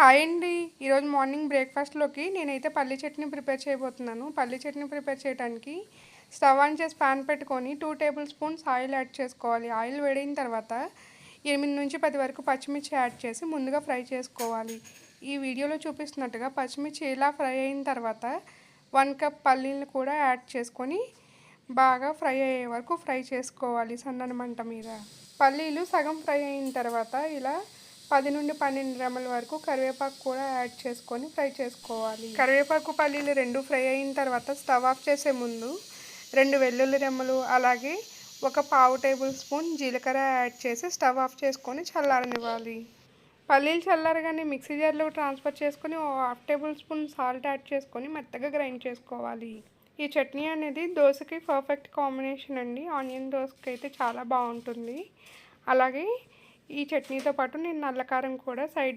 Hi అండి. ఈరోజు morning బ్రేక్ఫాస్ట్లోకి నేనైతే పల్లి చట్నీ ప్రిపేర్ చేయబోతున్నాను. పల్లి చట్నీ ప్రిపేర్ చేయడానికి స్టవ్ ఆన్ చేసి ప్యాన్ పెట్టుకొని two tablespoons oil add చేసుకోవాలి. ఆయిల్ వేడిన తర్వాత ఎనిమిది నుంచి పది వరకు పచ్చిమిర్చి యాడ్ చేసి ముందుగా ఫ్రై చేసుకోవాలి. ఈ వీడియోలో చూపిస్తున్నట్టుగా పచ్చిమిర్చి ఇలా ఫ్రై అయిన తర్వాత వన్ కప్ పల్లీలను కూడా యాడ్ చేసుకొని బాగా ఫ్రై అయ్యే వరకు ఫ్రై చేసుకోవాలి సన్నని మంట మీద. పల్లీలు సగం ఫ్రై అయిన తర్వాత ఇలా పది నుండి పన్నెండు గ్రాముల వరకు కరివేపాకు కూడా యాడ్ చేసుకొని ఫ్రై చేసుకోవాలి. కరివేపాకు పల్లీలు రెండు ఫ్రై అయిన తర్వాత స్టవ్ ఆఫ్ చేసే ముందు రెండు వెల్లుల్లి రెమ్మలు అలాగే ఒక పావు టేబుల్ స్పూన్ జీలకర్ర యాడ్ చేసి స్టవ్ ఆఫ్ చేసుకొని చల్లారనివ్వాలి. పల్లీలు చల్లారగానే మిక్సీ జార్లో ట్రాన్స్ఫర్ చేసుకొని ఓ half tablespoon salt add చేసుకొని మెత్తగా గ్రైండ్ చేసుకోవాలి. ఈ చట్నీ అనేది దోశకి పర్ఫెక్ట్ కాంబినేషన్ అండి. ఆనియన్ దోశకి అయితే చాలా బాగుంటుంది. అలాగే ఈ చట్నీతో పాటు నేను నల్ల కారం కూడా సైడ్ డిష్